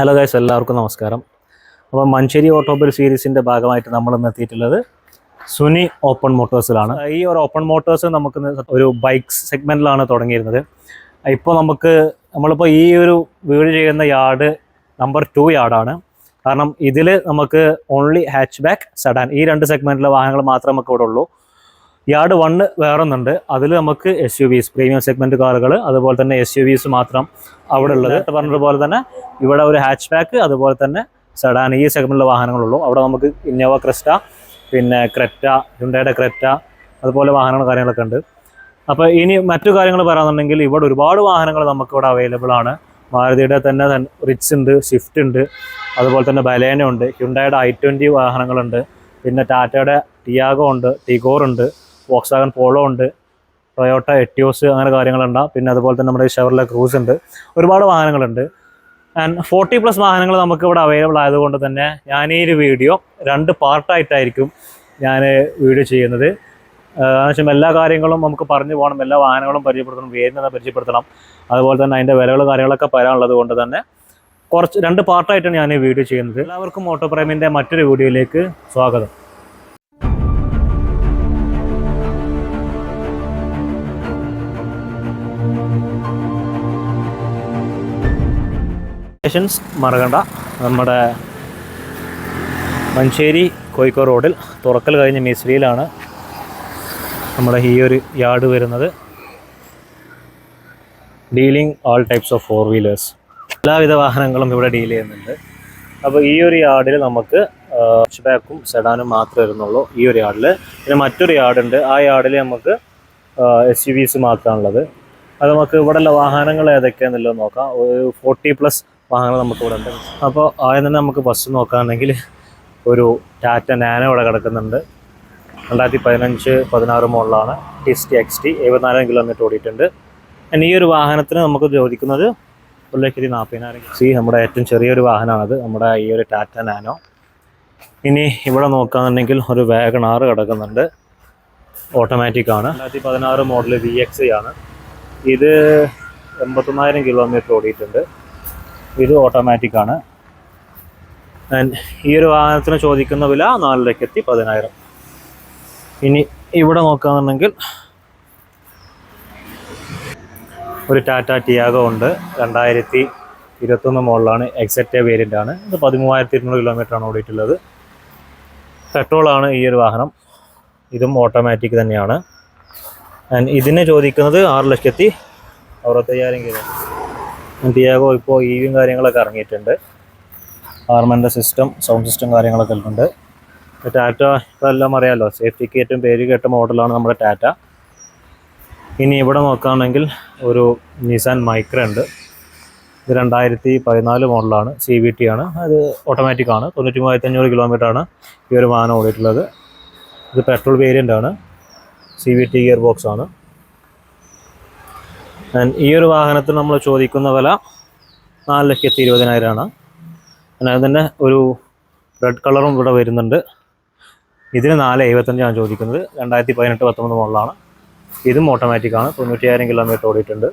Hello guys എല്ലാവർക്കും നമസ്കാരം. അപ്പോൾ മഞ്ചേരി ഓട്ടോമൊബൈൽ സീരീസിന്റെ ഭാഗമായിട്ട് നമ്മൾ ഇന്ന് എത്തിയിട്ടുള്ളത് സുനി ഓപ്പൺ മോട്ടോഴ്സിലാണ്. ഈ ഒരു ഓപ്പൺ മോട്ടോഴ്സ് നമുക്ക് ഒരു ബൈക്ക് സെഗ്മെന്റിലാണ് തുടങ്ങിയിരുന്നത്. ഇപ്പോൾ നമുക്ക് നമ്മളിപ്പോൾ ഈ ഒരു വീട് ചെയ്യുന്ന യാർഡ് നമ്പർ ടു യാർഡാണ്. കാരണം ഇതിൽ നമുക്ക് ഓൺലി ഹാച്ച് ബാക്ക് സഡാൻ ഈ രണ്ട് സെഗ്മെന്റിലെ വാഹനങ്ങൾ മാത്രമേ നമുക്ക് ഇവിടെ ഉള്ളൂ. യാർഡ് വണ്ണ് വേറൊന്നുണ്ട്. അതിൽ നമുക്ക് S U Vs premium segment കാറുകൾ അതുപോലെ തന്നെ എസ് യു വിസ് മാത്രം അവിടെ ഉള്ളത്. പറഞ്ഞതുപോലെ തന്നെ ഇവിടെ ഒരു ഹാച്ച് ബാക്ക് അതുപോലെ തന്നെ സെഡാൻ ഈ സെഗ്മെന്റിലെ വാഹനങ്ങളുള്ളൂ. അവിടെ നമുക്ക് ഇന്നോവ ക്രെസ്റ്റ പിന്നെ ക്രെറ്റ ഹുണ്ടയുടെ ക്രെറ്റ അതുപോലെ വാഹനങ്ങൾ കാര്യങ്ങളൊക്കെ ഉണ്ട്. അപ്പോൾ ഇനി മറ്റു കാര്യങ്ങൾ പറയാന്നുണ്ടെങ്കിൽ ഇവിടെ ഒരുപാട് വാഹനങ്ങൾ നമുക്ക് ഇവിടെ അവൈലബിൾ ആണ്. മാരുതിയുടെ തന്നെ റിച്ച് ഉണ്ട് സ്വിഫ്റ്റ് ഉണ്ട് അതുപോലെ തന്നെ ബലേന ഉണ്ട് ഹ്യുണ്ടായുടെ ഐ ട്വന്റി വാഹനങ്ങളുണ്ട് പിന്നെ ടാറ്റയുടെ ടിയാഗോ ഉണ്ട് ടിഗോർ ഉണ്ട് വോക്സാഗൻ പോളോ ഉണ്ട് ടൊയോട്ട എറ്റിയോസ് അങ്ങനെ കാര്യങ്ങളുണ്ട് പിന്നെ അതുപോലെ തന്നെ നമ്മുടെ ഷെവർലെ ക്രൂസ് ഉണ്ട്. ഒരുപാട് വാഹനങ്ങളുണ്ട്. ആൻഡ് ഫോർട്ടി പ്ലസ് വാഹനങ്ങൾ നമുക്ക് ഇവിടെ അവൈലബിൾ ആയതുകൊണ്ട് തന്നെ ഞാൻ ഈ ഒരു വീഡിയോ രണ്ട് പാർട്ടായിട്ടായിരിക്കും ഞാൻ വീഡിയോ ചെയ്യുന്നത്. എന്നുവെച്ചാൽ എല്ലാ കാര്യങ്ങളും നമുക്ക് പറഞ്ഞു പോകണം. എല്ലാ വാഹനങ്ങളും പരിചയപ്പെടുത്തണം. വേരുന്നത് പരിചയപ്പെടുത്തണം. അതുപോലെ തന്നെ അതിന്റെ വിലകൾ കാര്യങ്ങളൊക്കെ പറയാനുള്ളത് കൊണ്ട് തന്നെ കുറച്ച് രണ്ട് പാർട്ടായിട്ടാണ് ഞാൻ ഈ വീഡിയോ ചെയ്യുന്നത്. എല്ലാവർക്കും ഓട്ടോ പ്രേമിന്റെ മറ്റൊരു വീഡിയോയിലേക്ക് സ്വാഗതം. സ്റ്റേഷൻസ് മറകണ്ട നമ്മുടെ മഞ്ചേരി കോഴിക്കോ റോഡിൽ തുറക്കൽ കഴിഞ്ഞ മേശ്രിയിലാണ് നമ്മുടെ ഈ ഒരു യാർഡ് വരുന്നത്. Dealing all types of four wheelers എല്ലാവിധ വാഹനങ്ങളും ഇവിടെ ഡീൽ ചെയ്യുന്നുണ്ട്. അപ്പോൾ ഈ ഒരു യാർഡിൽ നമുക്ക് ബാക്കും സെഡാനും മാത്രമേ വരുന്നുള്ളൂ ഈ ഒരു യാർഡിൽ പിന്നെ മറ്റൊരു യാർഡുണ്ട് ആ യാർഡിൽ നമുക്ക് എസ് യു വിസ് മാത്രമാണുള്ളത്. അത് നമുക്ക് ഇവിടെയുള്ള വാഹനങ്ങൾ ഏതൊക്കെയാണെന്നുള്ളത് നോക്കാം. ഒരു ഫോർട്ടി പ്ലസ് വാഹനങ്ങൾ നമുക്ക് ഇവിടെ ഉണ്ട്. അപ്പോൾ ആദ്യം തന്നെ നമുക്ക് ബസ് നോക്കുകയാണെങ്കിൽ ഒരു ടാറ്റ നാനോ ഇവിടെ കിടക്കുന്നുണ്ട്. രണ്ടായിരത്തി പതിനഞ്ച് പതിനാറ് മോഡലാണ് ടി ടി എക്സ് ടി എഴുപത്തിനാലായിരം കിലോമീറ്റർ ഓടിയിട്ടുണ്ട്. ഈ ഒരു വാഹനത്തിന് നമുക്ക് ചോദിക്കുന്നത് ഒരു ലക്ഷത്തി നാൽപ്പതിനായിരം സി നമ്മുടെ ഏറ്റവും ചെറിയൊരു വാഹനമാണത്. നമ്മുടെ ഈ ഒരു ടാറ്റ നാനോ ഇനി ഇവിടെ നോക്കുകയാണെന്നുണ്ടെങ്കിൽ ഒരു വാഗണാറ് കിടക്കുന്നുണ്ട്. ഓട്ടോമാറ്റിക് ആണ്. രണ്ടായിരത്തി പതിനാറ് മോഡൽ വി എക്സ് ആണ്. ഇത് എൺപത്തൊന്നായിരം കിലോമീറ്റർ ഓടിയിട്ടുണ്ട്. ഇത് ഓട്ടോമാറ്റിക് ആണ്. ഈ ഒരു വാഹനത്തിന് ചോദിക്കുന്ന വില നാല് ലക്ഷത്തി പതിനായിരം. ഇനി ഇവിടെ നോക്കുകയാണെന്നുണ്ടെങ്കിൽ ഒരു ടാറ്റ ടിയാഗോ ഉണ്ട്. രണ്ടായിരത്തി ഇരുപത്തൊന്ന് മോഡലാണ് എക്സെറ്റ് വേരിയന്റ് ആണ്. ഇത് പതിമൂവായിരത്തി ഇരുന്നൂറ് കിലോമീറ്റർ ആണ് ഓടിയിട്ടുള്ളത്. പെട്രോളാണ് ഈ ഒരു വാഹനം. ഇതും ഓട്ടോമാറ്റിക് തന്നെയാണ്. ആൻഡ് ഇതിനെ ചോദിക്കുന്നത് ആറ് ലക്ഷത്തി അറുപത്തയ്യായിരം കിലോ ടിയാഗോ ഇപ്പോൾ ഇ കാര്യങ്ങളൊക്കെ ഇറങ്ങിയിട്ടുണ്ട്. ആർമന്റെ സിസ്റ്റം സൗണ്ട് സിസ്റ്റം കാര്യങ്ങളൊക്കെ ഉണ്ട് ടാറ്റ ഇതെല്ലാം അറിയാമല്ലോ സേഫ്റ്റിക്ക് ഏറ്റവും പേര് കേട്ട മോഡലാണ് നമ്മുടെ ടാറ്റ ഇനി ഇവിടെ നോക്കുകയാണെങ്കിൽ ഒരു നിസാൻ മൈക്ര ഉണ്ട്. ഇത് രണ്ടായിരത്തി പതിനാല് മോഡലാണ്. സി വി ടി ആണ്. അത് ഓട്ടോമാറ്റിക് ആണ്. തൊണ്ണൂറ്റി മൂവായിരത്തി അഞ്ഞൂറ് കിലോമീറ്റർ ആണ് ഈ ഒരു വാഹനം ഓടിയിട്ടുള്ളത്. ഇത് പെട്രോൾ വേരിയന്റ് ആണ്. C V T gear box ആണ്. ഈ ഒരു വാഹനത്തിന് നമ്മൾ ചോദിക്കുന്ന വില നാല് ലക്ഷത്തി ഇരുപതിനായിരമാണ്. അതിനകത്ത് തന്നെ ഒരു റെഡ് കളറും ഇവിടെ വരുന്നുണ്ട്. ഇതിന് നാല് എഴുപത്തഞ്ചാണ് ചോദിക്കുന്നത്. രണ്ടായിരത്തി പതിനെട്ട് പത്തൊമ്പത് മോഡലാണ്. ഇതും ഓട്ടോമാറ്റിക് ആണ്. തൊണ്ണൂറ്റിയായിരം കിലോമീറ്റർ ഓടിയിട്ടുണ്ട്.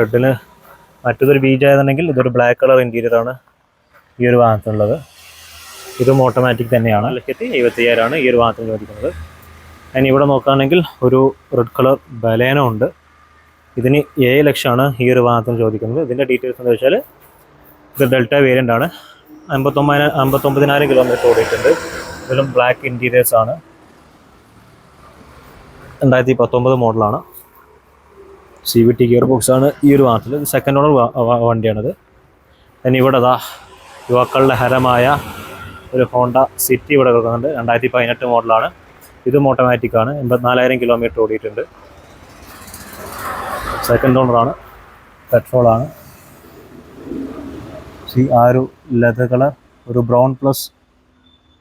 റെഡിന് മറ്റൊരു ബീജ് ആയതുണ്ടെങ്കിൽ ഇതൊരു ബ്ലാക്ക് കളർ ഇന്റീരിയർ ആണ് ഈ ഒരു വാഹനത്തിനുള്ളത്. ഇതും ഓട്ടോമാറ്റിക് തന്നെയാണ്. ലക്ഷത്തി എഴുപത്തിയ്യായിരമാണ് ഈ ഒരു വാഹനത്തിന് ചോദിക്കുന്നത്. അതിന് ഇവിടെ നോക്കുകയാണെങ്കിൽ ഒരു റെഡ് കളർ ബലേന ഉണ്ട്. ഇതിന് ഏഴ് ലക്ഷമാണ് ഈ ഒരു വാഹനത്തിന് ചോദിക്കുന്നത്. ഇതിന്റെ ഡീറ്റെയിൽസ് എന്ന് വെച്ചാൽ ഇത് ഡെൽറ്റ വേരിയന്റ് ആണ്. അമ്പത്തൊമ്പതിനായിരം അമ്പത്തൊമ്പതിനായിരം കിലോമീറ്റർ ഓടിയിട്ടുണ്ട്. ഇതിലും ബ്ലാക്ക് ഇന്റീരിയേഴ്സ് ആണ്. രണ്ടായിരത്തി പത്തൊമ്പത് മോഡലാണ് C V T gear box ആണ് ഈ ഒരു വാഹനത്തിൽ ഇത് സെക്കൻഡ് ഓണർ വണ്ടിയാണിത്. ഇനി ഇവിടെ അതാ യുവാക്കളുടെ ഹരമായ ഒരു ഹോണ്ട സിറ്റി ഇവിടെ കിടക്കുന്നുണ്ട്. രണ്ടായിരത്തി പതിനെട്ട് മോഡലാണ് ഇതും ഓട്ടോമാറ്റിക് ആണ്. എൺപത്തിനാലായിരം കിലോമീറ്റർ ഓടിയിട്ടുണ്ട്. സെക്കൻഡ് ഓണറാണ് പെട്രോളാണ് സി ആ ഒരു ലെതർ കളർ ഒരു ബ്രൗൺ പ്ലസ്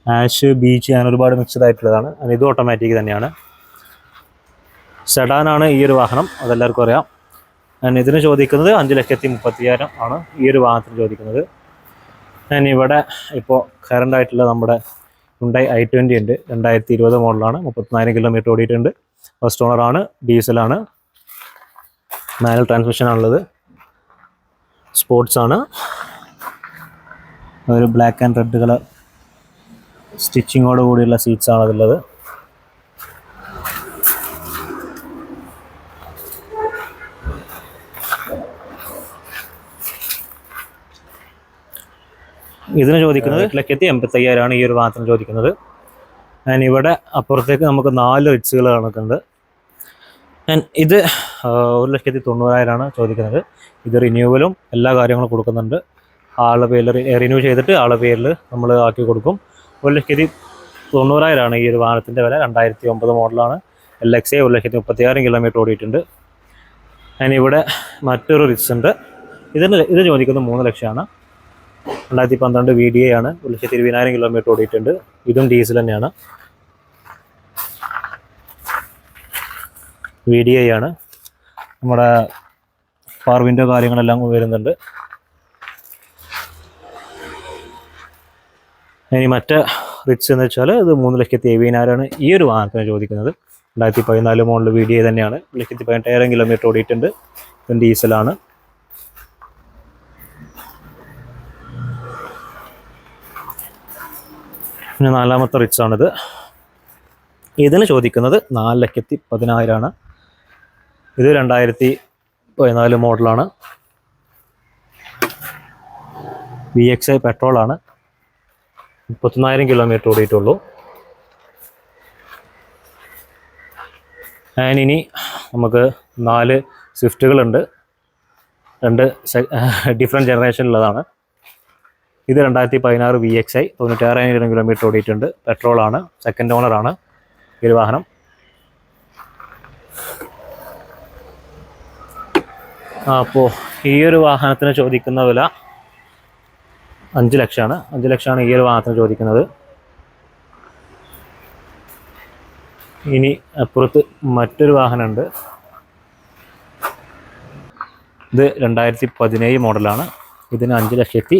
ആഷ് ബീച്ച് അങ്ങനെ ഒരുപാട് മിക്സ്ഡ് ആയിട്ടുള്ളതാണ്. ഇത് ഓട്ടോമാറ്റിക് തന്നെയാണ്. സെഡാനാണ് ഈ ഒരു വാഹനം. അതെല്ലാവർക്കും അറിയാം. ഞാൻ ഇതിന് ചോദിക്കുന്നത് അഞ്ച് ലക്ഷത്തി മുപ്പത്തിയായിരം ആണ്. ഈ ഒരു വാഹനത്തിന് ചോദിക്കുന്നത്. ഞാൻ ഇവിടെ ഇപ്പോൾ കറണ്ട് ആയിട്ടുള്ള നമ്മുടെ ഉണ്ടായി ഐ ട്വന്റി ഉണ്ട്. രണ്ടായിരത്തി ഇരുപത് മോഡലാണ്. മുപ്പത്തിനായിരം കിലോമീറ്റർ ഓടിയിട്ടുണ്ട്. ഫസ്റ്റ് ഓണറാണ് ഡീസലാണ് മാനുവൽ ട്രാൻസ്മിഷൻ ആണുള്ളത്. സ്പോർട്സ് ആണ്. ഒരു ബ്ലാക്ക് ആൻഡ് റെഡ് കളർ സ്റ്റിച്ചിങ്ങോട് കൂടിയുള്ള സീറ്റ്സ് ആണ് ഇതിന് ചോദിക്കുന്നത് എട്ട് ലക്ഷത്തി എൺപത്തി അയ്യായിരമാണ് ഈ ഒരു വാഹനത്തിന് ചോദിക്കുന്നത്. ആൻഡ് ഇവിടെ അപ്പുറത്തേക്ക് നമുക്ക് നാല് റിറ്റ്സുകൾ കണക്കുണ്ട്. ആൻഡ് ഇത് ഒരു ലക്ഷത്തി തൊണ്ണൂറായിരമാണ് ചോദിക്കുന്നത്. ഇത് റിന്യൂവലും എല്ലാ കാര്യങ്ങളും കൊടുക്കുന്നുണ്ട്. ആളുടെ പേരിൽ റിന്യൂ ചെയ്തിട്ട് ആളുടെ പേരിൽ നമ്മൾ ആക്കി കൊടുക്കും. ഒരു ലക്ഷത്തി തൊണ്ണൂറായിരമാണ് ഈ ഒരു വാഹനത്തിന്റെ വില. രണ്ടായിരത്തി ഒമ്പത് മോഡലാണ്. എൽ എക്സ് എ ഒരു ലക്ഷത്തി മുപ്പത്തിയായിരം കിലോമീറ്റർ ഓടിയിട്ടുണ്ട്. ഞാനിവിടെ മറ്റൊരു റിറ്റ്സ് ഉണ്ട്. ഇതിന് ഇത് ചോദിക്കുന്നത് മൂന്ന് ലക്ഷമാണ്. രണ്ടായിരത്തി പന്ത്രണ്ട് വി ഡി എ ആണ്. ഒരു ലക്ഷത്തി ഇരുപതിനായിരം കിലോമീറ്റർ ഓടിയിട്ടുണ്ട്. ഇതും ഡീസൽ തന്നെയാണ്. വി ഡി ഐ ആണ്. നമ്മുടെ പവർ വിൻഡോ കാര്യങ്ങളെല്ലാം വരുന്നുണ്ട്. ഇനി മറ്റേ റിറ്റ്സ് എന്ന് വെച്ചാൽ ഇത് മൂന്ന് ലക്ഷത്തി എഴുപതിനായിരമാണ് ഈ ഒരു വാഹനത്തിന് ചോദിക്കുന്നത്. രണ്ടായിരത്തി പതിനാല് മോഡൽ വി ഡി ഐ തന്നെയാണ്. ലക്ഷത്തി പതിനെട്ടായിരം കിലോമീറ്റർ ഓടിയിട്ടുണ്ട് ഡീസലാണ് പിന്നെ നാലാമത്തെ റിച്ച് ആണിത്. ഇതിന് ചോദിക്കുന്നത് നാല് ലക്ഷത്തി പതിനായിരമാണ് ഇത് രണ്ടായിരത്തി പതിനാല് മോഡലാണ് വി എക്സ് ഐ പെട്രോളാണ് മുപ്പത്തിനായിരം കിലോമീറ്റർ ഓടിയിട്ടുള്ളൂ. ആൻഡ് ഇനി നമുക്ക് നാല് സ്വിഫ്റ്റുകളുണ്ട് രണ്ട് ഡിഫറെന്റ് ജനറേഷനിലുള്ളതാണ് ഇത് രണ്ടായിരത്തി പതിനാറ് വി എക്സ് ഐ തൊണ്ണൂറ്റാറായിരം കിലോമീറ്റർ ഓടിയിട്ടുണ്ട്. പെട്രോളാണ് സെക്കൻഡ് ഓണറാണ് ഈ ഒരു വാഹനം അപ്പോൾ ഈ ഒരു വാഹനത്തിന് ചോദിക്കുന്ന വില അഞ്ച് ലക്ഷമാണ് അഞ്ച് ലക്ഷമാണ് ഈ ഒരു വാഹനത്തിന് ചോദിക്കുന്നത്. ഇനി അപ്പുറത്ത് മറ്റൊരു വാഹനമുണ്ട്. ഇത് രണ്ടായിരത്തി പതിനേഴ് മോഡലാണ് ഇതിന് അഞ്ച് ലക്ഷത്തി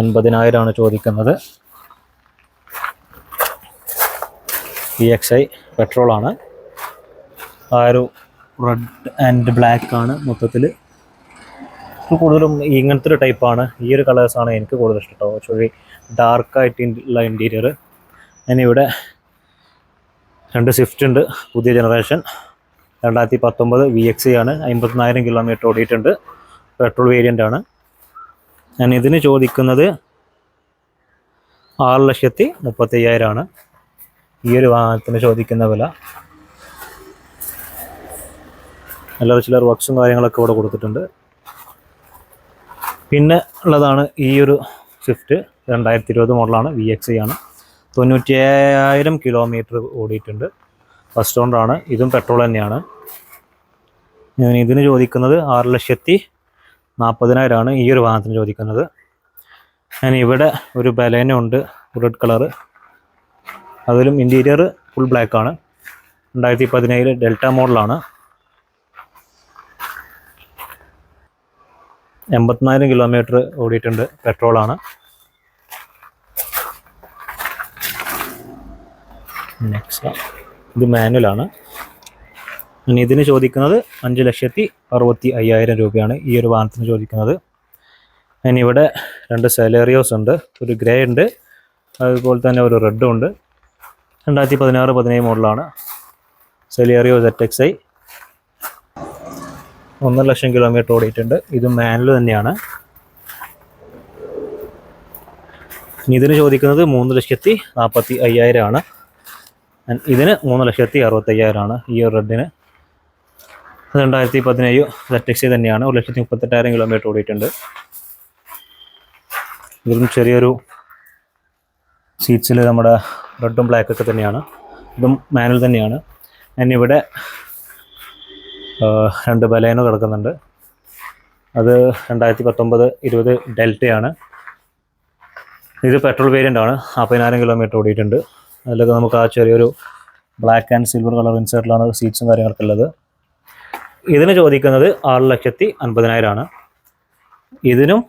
അൻപതിനായിരമാണ് ചോദിക്കുന്നത്. ഇ എക്സ് ഐ പെട്രോളാണ് ആ ഒരു റെഡ് ആൻഡ് ബ്ലാക്ക് ആണ് മൊത്തത്തിൽ. കൂടുതലും ഇങ്ങനത്തെ ഒരു ടൈപ്പാണ് ഈ ഒരു കളേഴ്സാണ് എനിക്ക് കൂടുതൽ ഇഷ്ടം കേട്ടോ ആക്ച്വലി ഡാർക്കായിട്ടുള്ള ഇന്റീരിയർ ഇവിടെ രണ്ട് സ്വിഫ്റ്റ് ഉണ്ട് പുതിയ ജനറേഷൻ രണ്ടായിരത്തി പത്തൊമ്പത് വി എക്സ് ആണ്. അമ്പത്തിനായിരം കിലോമീറ്റർ ഓടിയിട്ടുണ്ട്. പെട്രോൾ വേരിയന്റ് ആണ്. ഞാൻ ഇതിന് ചോദിക്കുന്നത് ആറ് ലക്ഷത്തി മുപ്പത്തി അയ്യായിരമാണ് ഈ ഒരു വാഹനത്തിന് ചോദിക്കുന്ന വില. അല്ലാതെ ചിലർ വർക്ക്സും കാര്യങ്ങളൊക്കെ ഇവിടെ കൊടുത്തിട്ടുണ്ട്. പിന്നെ ഉള്ളതാണ് ഈ ഒരു സ്വിഫ്റ്റ് രണ്ടായിരത്തി ഇരുപത് മോഡലാണ് വി എക്സ് ആണ്. തൊണ്ണൂറ്റി ഏഴായിരം കിലോമീറ്റർ ഓടിയിട്ടുണ്ട് ഫസ്റ്റ് ഓണറാണ് ഇതും പെട്രോൾ തന്നെയാണ്. ഞാൻ ഇതിന് ചോദിക്കുന്നത് ആറ് ലക്ഷത്തി നാൽപ്പതിനായിരമാണ് ഈ ഒരു വാഹനത്തിന് ചോദിക്കുന്നത്. ഞാൻ ഇവിടെ ഒരു ബലേന ഉണ്ട് റെഡ് കളറ്. അതിലും ഇന്റീരിയർ ഫുൾ ബ്ലാക്ക് ആണ്. രണ്ടായിരത്തി പതിനേഴ് ഡെൽറ്റ മോഡലാണ്. എൺപത്തിനായിരം കിലോമീറ്റർ ഓടിയിട്ടുണ്ട് പെട്രോളാണ്. നെക്സ്റ്റ് ഇത് മാനുവലാണ് ഇനി ഇതിന് ചോദിക്കുന്നത് അഞ്ച് ലക്ഷത്തി അറുപത്തി അയ്യായിരം രൂപയാണ് ഈ ഒരു വാഹനത്തിന് ചോദിക്കുന്നത്. ഇനി ഇവിടെ രണ്ട് സെലേറിയോസ് ഉണ്ട് ഒരു ഗ്രേ ഉണ്ട് അതുപോലെ തന്നെ ഒരു റെഡും ഉണ്ട്. രണ്ടായിരത്തി പതിനാറ് പതിനേഴ് മോഡലാണ് സെലിയറിയോ സെറ്റ് എക്സ് ഐ ഒന്നര ലക്ഷം കിലോമീറ്റർ ഓടിയിട്ടുണ്ട്. ഇത് മാനുവൽ തന്നെയാണ്. ഇതിന് ചോദിക്കുന്നത് മൂന്ന് ലക്ഷത്തി നാൽപ്പത്തി അയ്യായിരമാണ്. ഇതിന് മൂന്ന് ലക്ഷത്തി അറുപത്തയ്യായിരമാണ് ഈ ഒരു റെഡിന്. രണ്ടായിരത്തി പതിനേഴ് ഇലക്ട്രിക്സി തന്നെയാണ്. ഒരു ലക്ഷത്തി മുപ്പത്തെട്ടായിരം കിലോമീറ്റർ ഓടിയിട്ടുണ്ട്. ഇതും ചെറിയൊരു സീറ്റ്സിൽ നമ്മുടെ റെഡും ബ്ലാക്ക് ഒക്കെ തന്നെയാണ്. ഇതും മാനുവൽ തന്നെയാണ്. ഞാൻ ഇവിടെ രണ്ട് ബലേനോ കിടക്കുന്നുണ്ട്. അത് രണ്ടായിരത്തി പത്തൊമ്പത് ഇരുപത് ഡെൽറ്റയാണ്. ഇത് പെട്രോൾ വേരിയന്റ് ആണ്. നാൽപ്പതിനായിരം കിലോമീറ്റർ ഓടിയിട്ടുണ്ട്. അതിലൊക്കെ നമുക്ക് ആ ചെറിയൊരു ബ്ലാക്ക് ആൻഡ് സിൽവർ കളർ ഇൻസേർട്ടിലാണ് സീറ്റ്സും കാര്യങ്ങളൊക്കെ ഉള്ളത്. ഇതിന് ചോദിക്കുന്നത് ആറ് ലക്ഷത്തി അൻപതിനായിരമാണ് ഇതിനും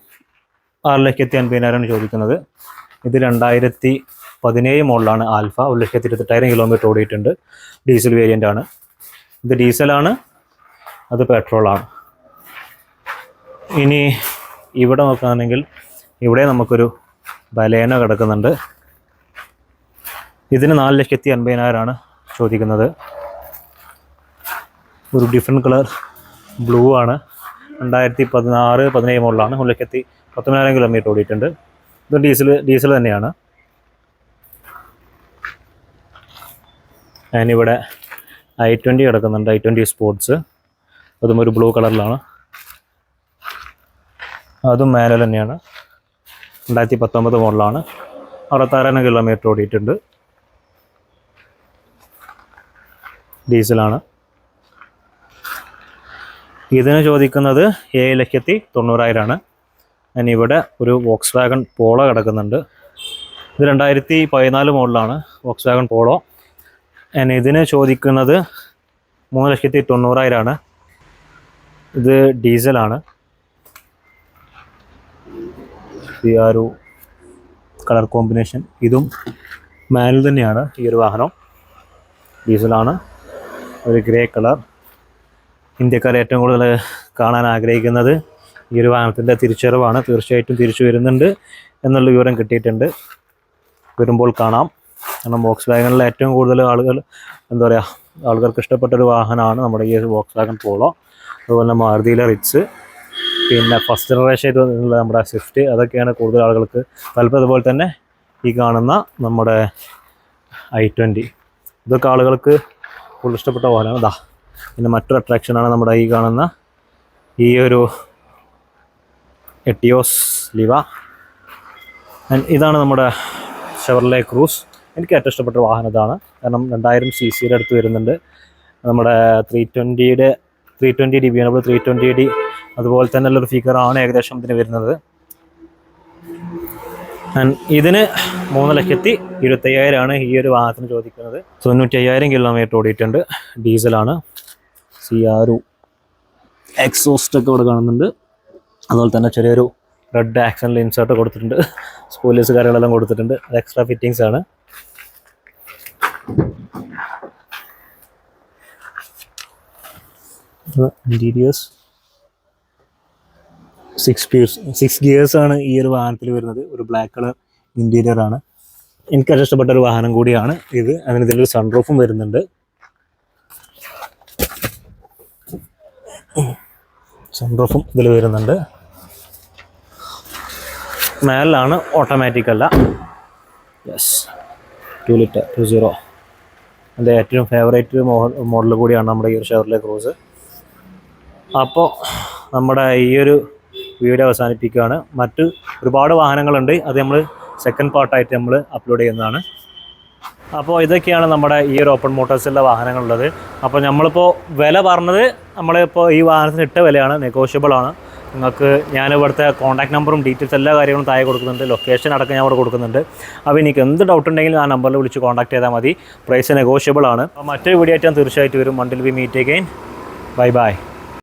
ആറ് ലക്ഷത്തി അൻപതിനായിരമാണ് ചോദിക്കുന്നത്. ഇത് രണ്ടായിരത്തി പതിനേഴ് മോഡലാണ് ആൽഫ. ഒരു ലക്ഷത്തി ഇരുപത്തെട്ടായിരം കിലോമീറ്റർ ഓടിയിട്ടുണ്ട്. ഡീസൽ വേരിയന്റ് ആണ്. ഇത് ഡീസലാണ് അത് പെട്രോളാണ് ഇനി ഇവിടെ നോക്കുകയാണെങ്കിൽ ഇവിടെ നമുക്കൊരു ബലേന കിടക്കുന്നുണ്ട്. ഇതിന് നാല് ലക്ഷത്തി അൻപതിനായിരമാണ് ചോദിക്കുന്നത്. ഒരു ഡിഫറെന്റ് കളർ ബ്ലൂ ആണ്. രണ്ടായിരത്തി പതിനാറ് പതിനേഴ് മുകളിലാണ് ഒരു ലക്ഷത്തി പത്തൊമ്പതിനായിരം കിലോമീറ്റർ ഓടിയിട്ടുണ്ട്. ഇത് ഡീസൽ ഡീസൽ തന്നെയാണ്. ഞാനിവിടെ ഐ ട്വന്റി കിടക്കുന്നുണ്ട്. ഐ ട്വന്റി സ്പോർട്സ് അതും ഒരു ബ്ലൂ കളറിലാണ് അതും മാനുവൽ തന്നെയാണ്. രണ്ടായിരത്തി പത്തൊമ്പത് മോഡലാണ് അറുപത്താറായിരം കിലോമീറ്റർ ഓടിയിട്ടുണ്ട്. ഡീസലാണ് ഇതിന് ചോദിക്കുന്നത് ഏഴ് ലക്ഷത്തി തൊണ്ണൂറായിരമാണ് ഞാൻ ഇവിടെ ഒരു വോക്സ് വാഗൺ പോളോ കിടക്കുന്നുണ്ട്. ഇത് രണ്ടായിരത്തി പതിനാല് മോഡലാണ് വോക്സ് വാഗൺ പോളോ ഞാൻ ഇതിന് ചോദിക്കുന്നത് മൂന്ന് ലക്ഷത്തി തൊണ്ണൂറായിരമാണ് ഇത് ഡീസലാണ്. ഈ ആ ഒരു കളർ കോമ്പിനേഷൻ ഇതും മാനുവൽ തന്നെയാണ് ഈ ഒരു വാഹനം. ഡീസലാണ്. ഒരു ഗ്രേ കളർ. ഇന്ത്യക്കാർ ഏറ്റവും കൂടുതൽ കാണാൻ ആഗ്രഹിക്കുന്നത് ഈ ഒരു വാഹനത്തിന്റെ തിരിച്ചറിവാണ്. തീർച്ചയായിട്ടും തിരിച്ചു വരുന്നുണ്ട് എന്നുള്ള വിവരം കിട്ടിയിട്ടുണ്ട്. വരുമ്പോൾ കാണാം. കാരണം ബോക്സ് വാഗനിൽ ഏറ്റവും കൂടുതൽ ആളുകൾ എന്താ പറയുക ആളുകൾക്ക് ഇഷ്ടപ്പെട്ട ഒരു വാഹനമാണ് നമ്മുടെ ഈ ബോക്സ് വാഗൻ പോളോ അതുപോലെ മാരുതിയിലെ റിച്ച് പിന്നെ ഫസ്റ്റ് ജനറേഷൻ ആയിട്ടുള്ള നമ്മുടെ സ്വിഫ്റ്റ് അതൊക്കെയാണ് കൂടുതൽ ആളുകൾക്ക് താല്പര്യം. അതുപോലെ തന്നെ ഈ കാണുന്ന നമ്മുടെ ഐ ട്വന്റി ഇതൊക്കെ ആളുകൾക്ക് കൂടുതൽ ഇഷ്ടപ്പെട്ട വാഹനമാണ്. ഇതാ പിന്നെ മറ്റൊരു അട്രാക്ഷനാണ് നമ്മുടെ ഈ കാണുന്ന ഈ ഒരു എട്ടിയോസ് ലിവ. And ഇതാണ് നമ്മുടെ ഷെവർലെ ക്രൂസ് എനിക്ക് ഏറ്റവും ഇഷ്ടപ്പെട്ട വാഹനം ഇതാണ്. കാരണം രണ്ടായിരം സി സിയുടെ അടുത്ത് വരുന്നുണ്ട്. നമ്മുടെ ത്രീ ട്വന്റിയുടെ ത്രീ ട്വന്റി ഡി ബി ആണ് ത്രീ ട്വന്റി ഡി അതുപോലെ തന്നെ ഉള്ളൊരു ഫിഗറാണ് ഏകദേശം ഇതിന് വരുന്നത്. And ഇതിന് മൂന്ന് ലക്ഷത്തി ഇരുപത്തയ്യായിരമാണ് ഈ ഒരു വാഹനത്തിന് ചോദിക്കുന്നത്. തൊണ്ണൂറ്റി അയ്യായിരം കിലോമീറ്റർ ഓടിയിട്ടുണ്ട് ഡീസലാണ് സിയാരു എക്സോസ്റ്റ് ഒക്കെ ഇവിടെ കാണുന്നുണ്ട്. അതുപോലെ തന്നെ ചെറിയൊരു റെഡ് ആക്ഷൻ ഇൻസേർട്ട് കൊടുത്തിട്ടുണ്ട്. സ്പോയിലേഴ്സ് കാര്യങ്ങളെല്ലാം കൊടുത്തിട്ടുണ്ട്. എക്സ്ട്രാ ഫിറ്റിങ്സ് ആണ്. Interiors six gears six gears ആണ് ഈ ഒരു വാഹനത്തിൽ വരുന്നത്. ഒരു ബ്ലാക്ക് കളർ ഇന്റീരിയർ ആണ്. എനിക്ക് ഇഷ്ടപ്പെട്ട ഒരു വാഹനം കൂടിയാണ് ഇത്. അതിന് ഇതിലൊരു സൺറൂഫും വരുന്നുണ്ട്. സൺറൂഫും ഇതിൽ വരുന്നുണ്ട്. മേലാണ് ഓട്ടോമാറ്റിക് അല്ല. Yes two litre two zero എന്റെ ഏറ്റവും ഫേവറേറ്റ് മോഡൽ കൂടിയാണ് നമ്മുടെ ഈ ഒരു ഷെവർലെ ക്രൂസ് അപ്പോൾ നമ്മുടെ ഈ ഒരു വീഡിയോ അവസാനിപ്പിക്കുകയാണ്. മറ്റ് ഒരുപാട് വാഹനങ്ങളുണ്ട്. അത് നമ്മൾ സെക്കൻഡ് പാർട്ടായിട്ട് നമ്മൾ അപ്ലോഡ് ചെയ്യുന്നതാണ്. അപ്പോൾ ഇതൊക്കെയാണ് നമ്മുടെ ഈ ഒരു ഓപ്പൺ മോട്ടോഴ്സിലെ വാഹനങ്ങളുള്ളത്. അപ്പോൾ നമ്മളിപ്പോൾ വില പറഞ്ഞത് നമ്മളിപ്പോൾ ഈ വാഹനത്തിന് ഇട്ട വിലയാണ് നെഗോഷ്യബിൾ ആണ്. നിങ്ങൾക്ക് ഞാൻ ഇവിടുത്തെ കോൺടാക്ട് നമ്പറും ഡീറ്റെയിൽസ് എല്ലാ കാര്യങ്ങളും താഴെ കൊടുക്കുന്നുണ്ട്. ലൊക്കേഷൻ അടക്കം ഞാൻ ഇവിടെ കൊടുക്കുന്നുണ്ട്. അപ്പോൾ എനിക്ക് എന്ത് ഡൗട്ട് ഉണ്ടെങ്കിലും ആ നമ്പറിൽ വിളിച്ച് കോൺടാക്ട് ചെയ്താൽ മതി. പ്രൈസ് നെഗോഷ്യബിൾ ആണ്. മറ്റൊരു വീഡിയോ ആയിട്ട് ഞാൻ തീർച്ചയായിട്ടും വരും. മണ്ടിൽ B meet again bye by